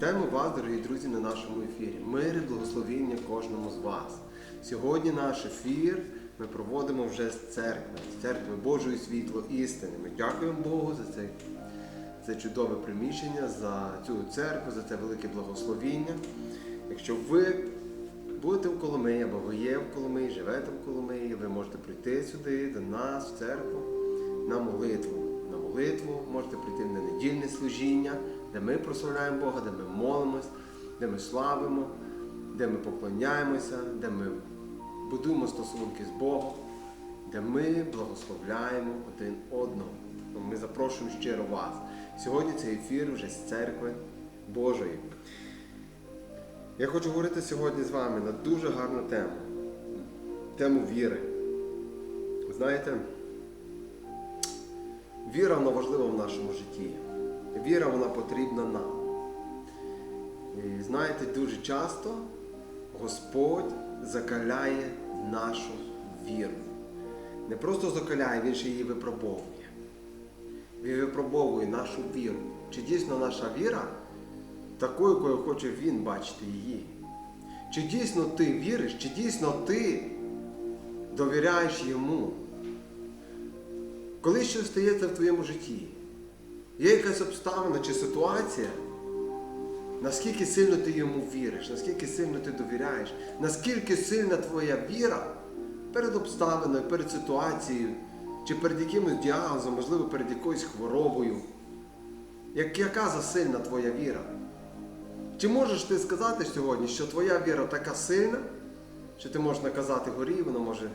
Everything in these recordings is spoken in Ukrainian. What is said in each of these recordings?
Вітаємо вас, дорогі друзі, на нашому ефірі. Мир і благословіння кожному з вас. Сьогодні наш ефір ми проводимо вже з церкви, з церкви Божої світло істини. Ми дякуємо Богу за це, це чудове приміщення, за цю церкву, за це велике благословіння. Якщо ви будете в Коломиї або ви є в Коломиї, живете в Коломиї, ви можете прийти сюди до нас, в церкву, на молитву. На молитву можете прийти на недільне служіння, де ми прославляємо Бога, де ми молимось, де ми славимо, де ми поклоняємося, де ми будуємо стосунки з Богом, де ми благословляємо один одного. Ми запрошуємо щиро вас. Сьогодні цей ефір вже з церкви Божої. Я хочу говорити сьогодні з вами на дуже гарну тему. Тему віри. Знаєте, віра вона важлива в нашому житті. Віра вона потрібна нам. І знаєте, дуже часто Господь закаляє нашу віру. Не просто закаляє, Він ще її випробовує. Він випробовує нашу віру. Чи дійсно наша віра такою, якою хоче Він бачити її? Чи дійсно ти віриш, чи дійсно ти довіряєш йому? Коли щось стається в твоєму житті, є якась обставина чи ситуація, наскільки сильно ти йому віриш, наскільки сильно ти довіряєш, наскільки сильна твоя віра перед обставиною, перед ситуацією, чи перед якимось діагнозом, можливо, перед якоюсь хворобою. Як, яка засильна твоя віра? Чи можеш ти сказати сьогодні, що твоя віра така сильна, що ти можеш наказати горі, вона може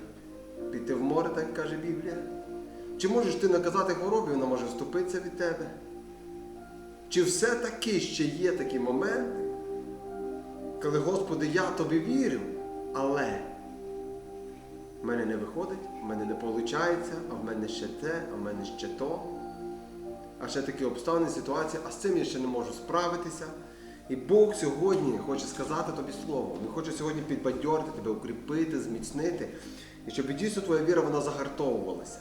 піти в море, так каже Біблія? Чи можеш ти наказати хворобі, вона може вступитися від тебе? Чи все-таки ще є такі моменти, коли, Господи, я тобі вірю, але в мене не виходить, в мене не виходить, а в мене ще те, а в мене ще то. А ще такі обставини, ситуації, а з цим я ще не можу справитися. І Бог сьогодні хоче сказати тобі слово. Він хоче сьогодні підбадьорити тебе, укріпити, зміцнити. І щоб дійсно твоя віра вона загартовувалася.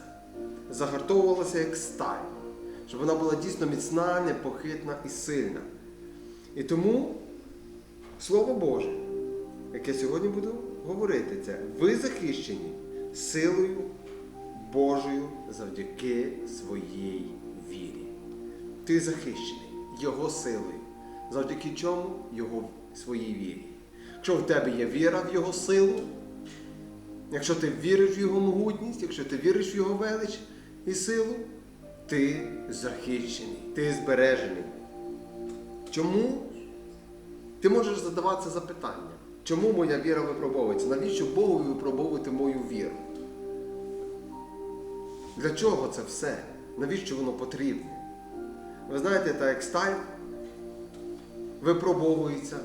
Загартовувалася як сталь. Щоб вона була дійсно міцна, непохитна і сильна. І тому Слово Боже, яке сьогодні буду говорити, це ви захищені силою Божою завдяки своїй вірі. Ти захищений Його силою. Завдяки чому? Його своїй вірі. Якщо в тебе є віра в Його силу, якщо ти віриш в Його могутність, якщо ти віриш в Його велич і силу, ти захищений, ти збережений. Чому? Ти можеш задаватися запитання, чому моя віра випробовується? Навіщо Богу випробовувати мою віру? Для чого це все? Навіщо воно потрібне? Ви знаєте, так як сталь випробовується,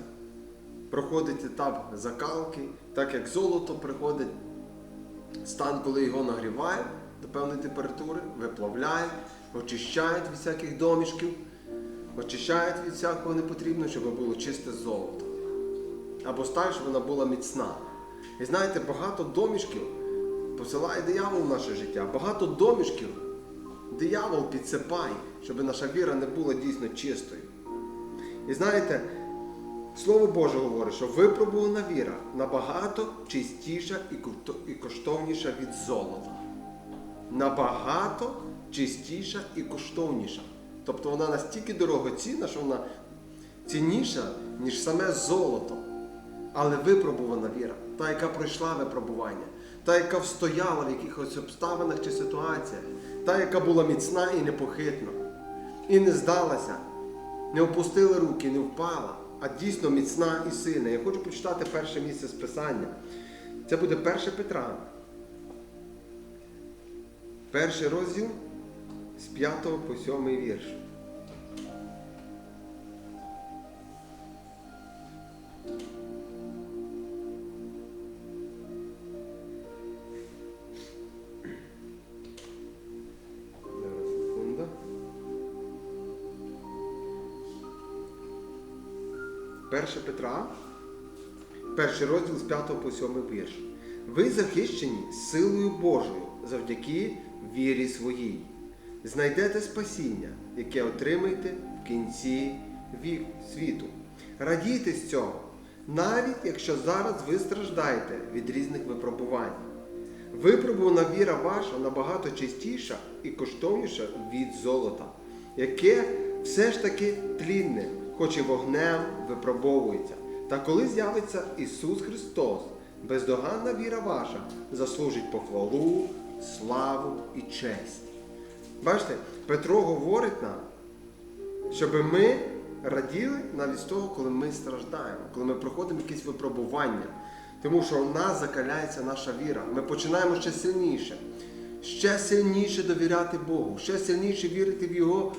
проходить етап закалки, так як золото приходить стан, коли його нагрівають до певної температури, виплавляють, очищають від всяких домішків, очищають від всякого непотрібного, щоб було чисте золото. Або сталь, щоб вона була міцна. І знаєте, багато домішків посилає диявол в наше життя, багато домішків диявол підсипає, щоб наша віра не була дійсно чистою. І знаєте, Слово Боже говорить, що випробувана віра набагато чистіша і коштовніша від золота. Набагато чистіша і коштовніша. Тобто вона настільки дорогоцінна, що вона цінніша, ніж саме золото. Але випробувана віра, та, яка пройшла випробування, та, яка встояла в якихось обставинах чи ситуаціях, та, яка була міцна і непохитна, і не здалася, не опустила руки, не впала, а дійсно міцна і сильна. Я хочу почитати перше місце з Писання. Це буде 1 Петра. Перший розділ з 5 по 7 вірш. Перше Петра, перший розділ з 5 по 7 вірш. Ви захищені силою Божою завдяки вірі своїй. Знайдете спасіння, яке отримаєте в кінці вік світу. радійте з цього, навіть якщо зараз ви страждаєте від різних випробувань. Випробувана віра ваша набагато чистіша і коштовніша від золота, яке все ж таки тлінне, хоч і вогнем випробовується. Та коли з'явиться Ісус Христос, бездоганна віра ваша заслужить похвалу, славу і честь. Бачите, Петро говорить нам, щоб ми раділи навіть з того, коли ми страждаємо, коли ми проходимо якісь випробування. Тому що в нас закаляється наша віра. Ми починаємо ще сильніше, ще сильніше довіряти Богу, ще сильніше вірити в Його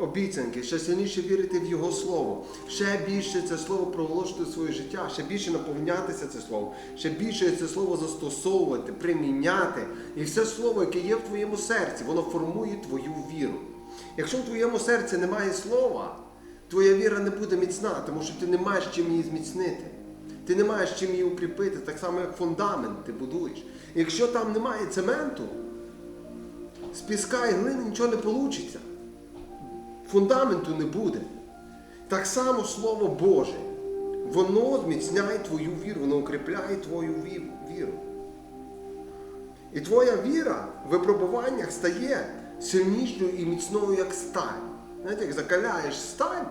обіцянки, ще сильніше вірити в Його Слово, ще більше це слово проголошувати в своє життя, ще більше наповнятися це слово, ще більше це слово застосовувати, приміняти. І все слово, яке є в твоєму серці, воно формує твою віру. Якщо в твоєму серці немає слова, твоя віра не буде міцна, тому що ти не маєш чим її зміцнити. Ти не маєш чим її укріпити, так само, як фундамент ти будуєш. Якщо там немає цементу, з піска і глини нічого не вийде. Фундаменту не буде. Так само Слово Боже, воно зміцняє твою віру, воно укріпляє твою віру. І твоя віра в випробуваннях стає сильнішою і міцною, як сталь. Знаєте, як закаляєш сталь,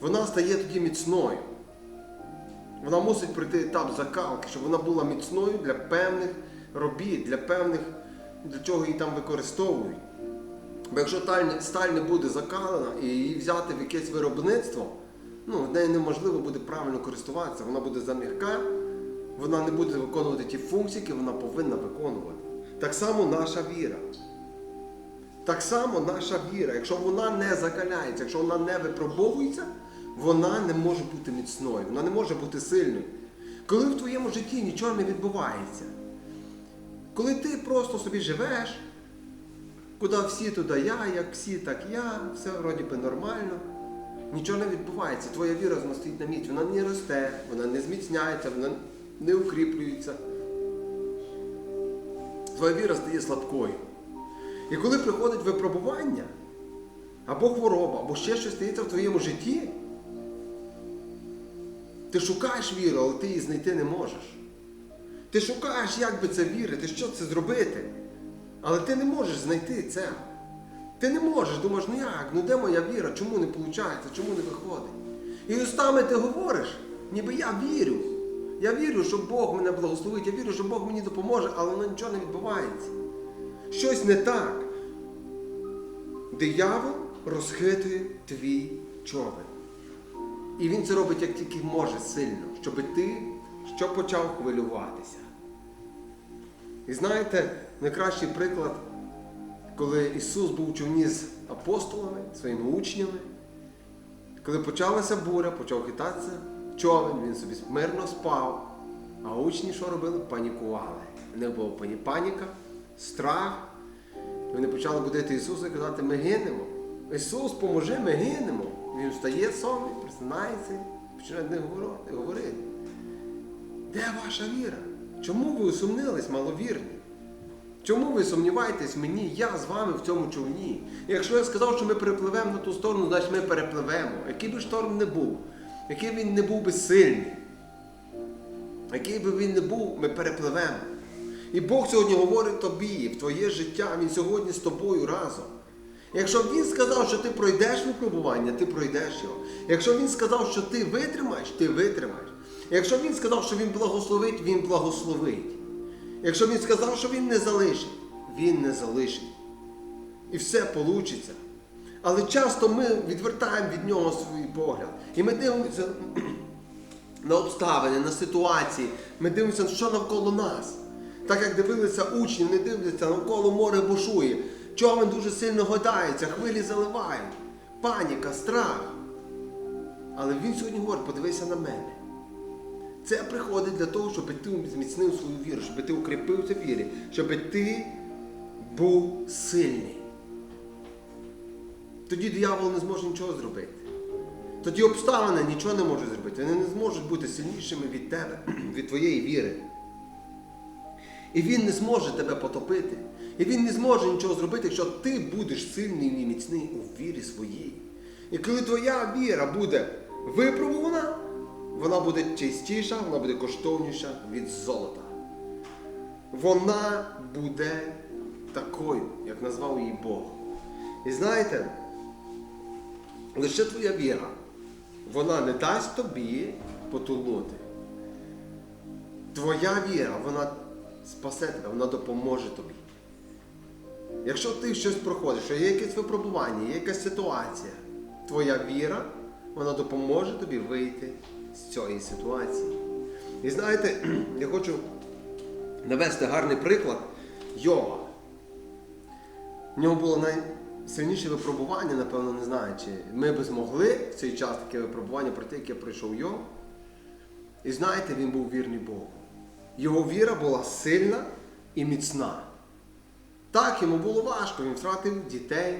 вона стає тоді міцною. Вона мусить пройти етап закалки, щоб вона була міцною для певних робіт, для певних, для чого її там використовують. Бо якщо сталь не буде закалена і її взяти в якесь виробництво, ну, в нею неможливо буде правильно користуватися, вона буде зам'яка, вона не буде виконувати ті функції, які вона повинна виконувати. Так само наша віра. Так само наша віра, якщо вона не закаляється, якщо вона не випробовується, вона не може бути міцною, вона не може бути сильною. Коли в твоєму житті нічого не відбувається, коли ти просто собі живеш, куди всі туди я, як всі, так я, все вроді би нормально, нічого не відбувається, твоя віра стоїть на місці, вона не росте, вона не зміцняється, вона не укріплюється. Твоя віра стає слабкою. І коли приходить випробування, або хвороба, або ще щось стається в твоєму житті, ти шукаєш віру, але ти її знайти не можеш. Ти шукаєш, як би це вірити, що це зробити. Але ти не можеш знайти це. Ти не можеш, думаєш, ну як, ну де моя віра, чому не виходить, чому не виходить? І устами ти говориш, ніби я вірю. Я вірю, що Бог мене благословить, я вірю, що Бог мені допоможе, але воно нічого не відбувається. Щось не так. Диявол розхитує твій човен. І він це робить як тільки може сильно, щоб ти що почав хвилюватися. І знаєте, найкращий приклад, коли Ісус був у човні з апостолами, своїми учнями, коли почалася буря, почав хитатися човен, він собі мирно спав, а учні що робили? Панікували. В них була паніка, страх. Вони почали будити Ісуса і казати, ми гинемо. Ісус, поможи, ми гинемо. Він встає сонний, просинається і починає говорити- говорити. Де ваша віра? Чому ви усумнились, маловірні? Чому ви сумніваєтесь мені, я з вами в цьому човні? Якщо я сказав, що ми перепливемо на ту сторону, значить ми перепливемо. Який би шторм не був, який він не був би сильний, який би він не був, ми перепливемо. І Бог сьогодні говорить тобі, в твоє життя, Він сьогодні з тобою разом. Якщо він сказав, що ти пройдеш випробування, ти пройдеш його. Якщо він сказав, що ти витримаєш, ти витримаєш. Якщо він сказав, що він благословить, він благословить. Якщо він сказав, що він не залишить, він не залишить. І все вийде. Але часто ми відвертаємо від нього свій погляд. І ми дивимося на обставини, на ситуації. Ми дивимося, що навколо нас. Так як дивилися учні, вони дивляться, навколо море бушує. Човен дуже сильно годається, хвилі заливають. Паніка, страх. Але він сьогодні говорить, подивися на мене. Це приходить для того, щоб ти зміцнив свою віру, щоб ти укріпився в вірі, щоб ти був сильний. Тоді диявол не зможе нічого зробити. Тоді обставини нічого не можуть зробити. Вони не зможуть бути сильнішими від тебе, від твоєї віри. І він не зможе тебе потопити. І він не зможе нічого зробити, якщо ти будеш сильний і міцний у вірі своїй. І коли твоя віра буде випробувана, вона буде чистіша, вона буде коштовніша від золота. Вона буде такою, як назвав її Бог. І знаєте, лише твоя віра, вона не дасть тобі потонути. Твоя віра, вона спасе тебе, вона допоможе тобі. Якщо ти щось проходиш, що є якесь випробування, є якась ситуація, твоя віра, вона допоможе тобі вийти з цієї ситуації. І знаєте, я хочу навести гарний приклад Йова. В нього було найсильніше випробування, напевно, не знаю, чи ми би змогли в цей час таке випробування пройти, яке пройшов Йов. І знаєте, він був вірний Богу. Його віра була сильна і міцна. Так, йому було важко, він втратив дітей,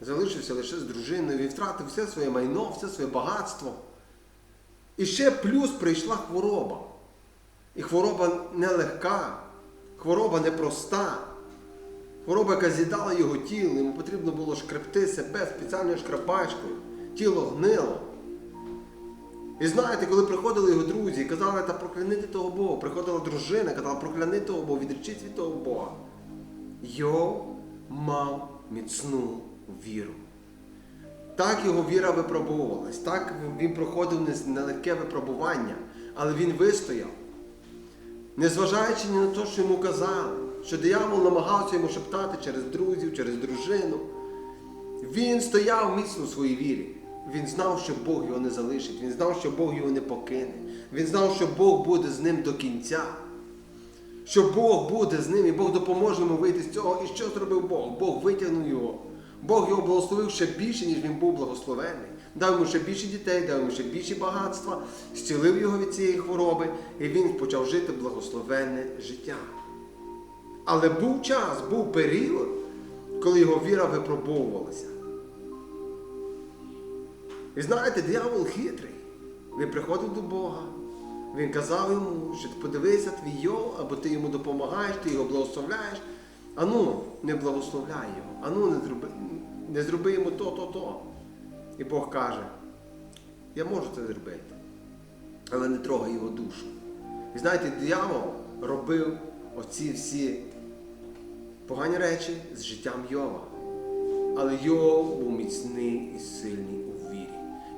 залишився лише з дружиною, він втратив все своє майно, все своє багатство. І ще плюс прийшла хвороба. І хвороба нелегка, хвороба непроста. Хвороба, яка з'їдала його тіло, йому потрібно було шкребти себе спеціальною шкрабачкою. Тіло гнило. І знаєте, коли приходили його друзі і казали, та проклянити того Бога, приходила дружина, казала, прокляни того Бога, відречись від того Бога. Йов мав міцну віру. Так його віра випробовувалась, так він проходив нелегке випробування, але він вистояв. Незважаючи ні на те, що йому казали, що диявол намагався йому шептати через друзів, через дружину, він стояв міцно у своїй вірі. Він знав, що Бог його не залишить, він знав, що Бог його не покине. Він знав, що Бог буде з ним до кінця. Що Бог буде з ним і Бог допоможе йому вийти з цього. І що зробив Бог? Бог витягнув його. Бог його благословив ще більше, ніж він був благословений. Дав йому ще більше дітей, дав йому ще більше багатства, зцілив його від цієї хвороби, і він почав жити благословенне життя. Але був час, був період, коли його віра випробовувалася. І знаєте, диявол хитрий. Він приходив до Бога. Він казав йому, що подивися твій Йов, або ти йому допомагаєш, ти його благословляєш. Ану, не благословляй його, ану, не зроби, не зроби йому то, то, то. І Бог каже, я можу це зробити, але не трогай його душу. І знаєте, диявол робив оці всі погані речі з життям Йова. Але Йов був міцний і сильний у вірі.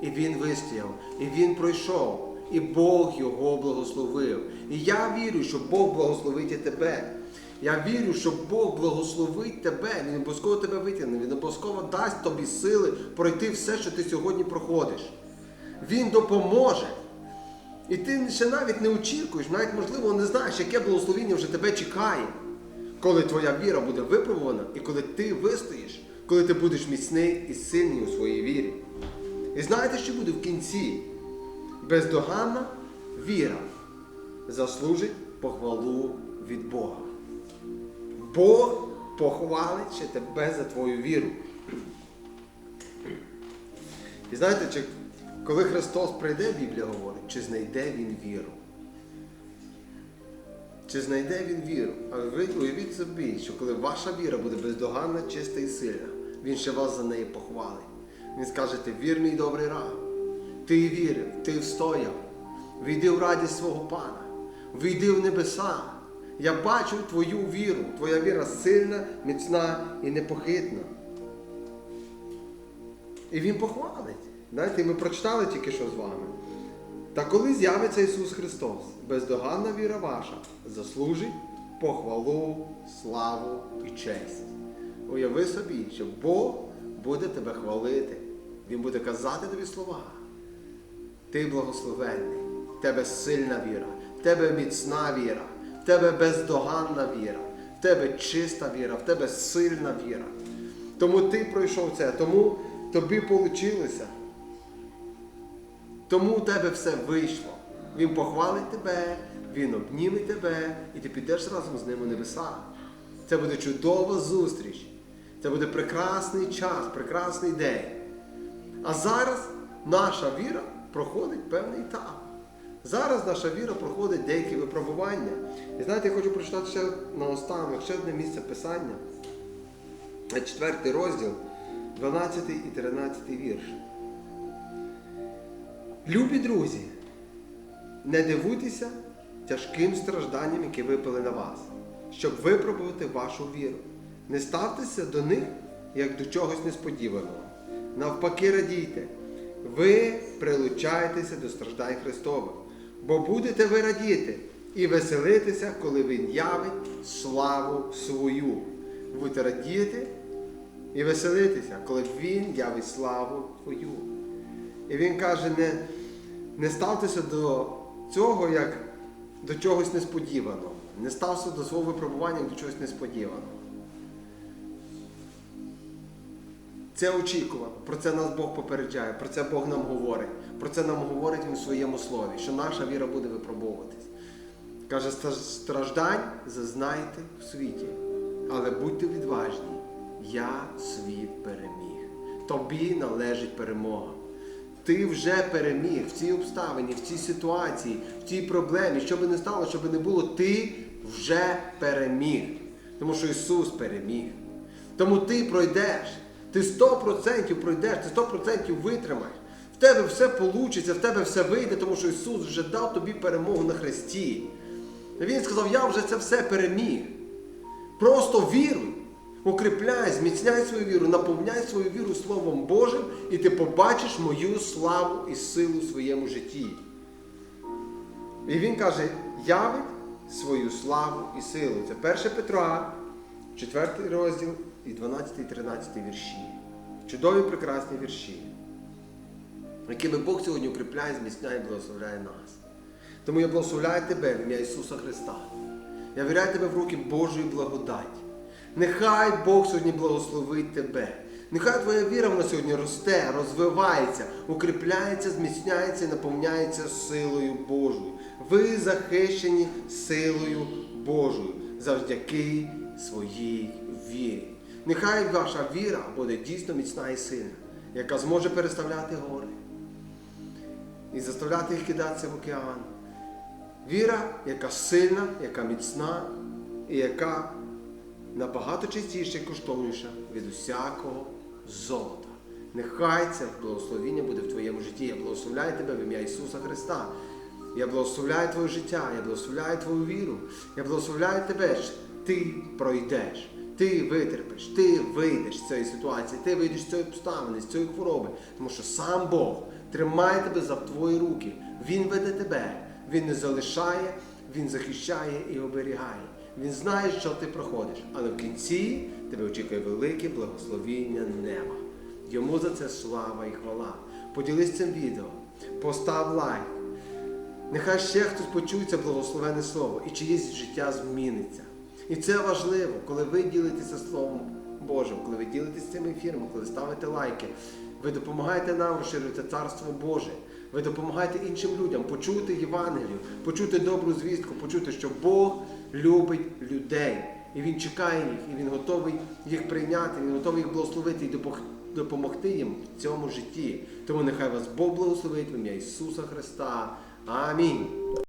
І він вистояв, і він пройшов. І Бог його благословив. І я вірю, що Бог благословить і тебе. Я вірю, що Бог благословить тебе, Він обов'язково тебе витягне, Він обов'язково дасть тобі сили пройти все, що ти сьогодні проходиш. Він допоможе. І ти ще навіть не очікуєш, навіть, можливо, не знаєш, яке благословіння вже тебе чекає, коли твоя віра буде випробувана і коли ти вистоїш, коли ти будеш міцний і сильний у своїй вірі. І знаєте, що буде в кінці? Бездоганна віра заслужить похвалу від Бога. Бог похвалить ще тебе за твою віру. І знаєте, чи, коли Христос прийде, Біблія говорить, чи знайде Він віру? Чи знайде Він віру? А ви уявіть собі, що коли ваша віра буде бездоганна, чиста і сильна, Він ще вас за неї похвалить. Він скаже, ти вірний добрий раб. Ти вірив, ти встояв. Війди в радість свого Пана, війди в небеса. Я бачу твою віру. Твоя віра сильна, міцна і непохитна. І Він похвалить. Знаєте, ми прочитали тільки що з вами. Та коли з'явиться Ісус Христос, бездоганна віра ваша заслужить похвалу, славу і честь. Уяви собі, що Бог буде тебе хвалити. Він буде казати тобі слова. Ти благословенний, в тебе сильна віра, в тебе міцна віра, тебе бездоганна віра, в тебе чиста віра, в тебе сильна віра. Тому ти пройшов це, тому тобі вийшло. Тому у тебе все вийшло. Він похвалить тебе, він обніме тебе, і ти підеш разом з ним у небеса. Це буде чудова зустріч. Це буде прекрасний час, прекрасний день. А зараз наша віра проходить певний етап. Зараз наша віра проходить деякі випробування. І знаєте, я хочу прочитати ще наостанок, ще одне місце писання. Четвертий розділ, 12 і 13 вірш. Любі друзі, не дивуйтеся тяжким стражданням, які випали на вас, щоб випробувати вашу віру. Не ставтеся до них як до чогось несподіваного. Навпаки, радійте, ви прилучаєтеся до страждань Христових, бо будете ви радіти і веселитися, коли Він явить славу свою. Будете радіти і веселитися, коли Він явить славу свою. І він каже, не, не ставтеся до цього як до чогось несподіваного. Не стався до свого випробування як до чогось несподіваного. Це очікувано. Про це нас Бог попереджає, про це Бог нам говорить. Про це нам говорить Він у своєму слові, що наша віра буде випробовуватись. Каже, страждань зазнайте в світі, але будьте відважні. Я світ переміг. Тобі належить перемога. Ти вже переміг в цій обставині, в цій ситуації, в цій проблемі. Що би не стало, що би не було, ти вже переміг. Тому що Ісус переміг. Тому ти пройдеш. Ти 100% пройдеш, ти 100% витримаєш. В тебе все вийде, в тебе все вийде, тому що Ісус вже дав тобі перемогу на Христі. Він сказав, я вже це все переміг. Просто віруй, укріпляй, зміцняй свою віру, наповняй свою віру Словом Божим, і ти побачиш мою славу і силу в своєму житті. І він каже, явить свою славу і силу. Це 1 Петра, 4 розділ і 12 і 13 вірші. Чудові прекрасні вірші, якими Бог сьогодні укріпляє, зміцняє і благословляє нас. Тому я благословляю тебе в ім'я Ісуса Христа. Я віряю тебе в руки Божої благодаті. Нехай Бог сьогодні благословить тебе. Нехай твоя віра вона сьогодні росте, розвивається, укріпляється, зміцняється і наповняється силою Божою. Ви захищені силою Божою завдяки своїй вірі. Нехай ваша віра буде дійсно міцна і сильна, яка зможе переставляти гори і заставляти їх кидатися в океан. Віра, яка сильна, яка міцна і яка набагато чистіша і коштовніша від усякого золота. Нехай це благословіння буде в твоєму житті. Я благословляю тебе в ім'я Ісуса Христа. Я благословляю твоє життя, я благословляю твою віру. Я благословляю тебе, ти пройдеш, ти витерпиш, ти вийдеш з цієї ситуації, ти вийдеш з цієї обставини, з цієї хвороби. Тому що сам Бог тримає тебе за твої руки. Він веде тебе, Він не залишає, Він захищає і оберігає. Він знає, що ти проходиш, але в кінці тебе очікує велике благословіння неба. Йому за це слава і хвала. Поділись цим відео, постав лайк. Нехай ще хтось почує це благословене слово і чиєсь життя зміниться. І це важливо, коли ви ділитеся Словом Божим, коли ви ділитеся цим ефіром, коли ставите лайки. Ви допомагаєте нам розширювати Царство Боже. Ви допомагаєте іншим людям почути Євангелію, почути добру звістку, почути, що Бог любить людей. І Він чекає їх, і Він готовий їх прийняти, Він готовий їх благословити і допомогти їм в цьому житті. Тому нехай вас Бог благословить в ім'я Ісуса Христа. Амінь.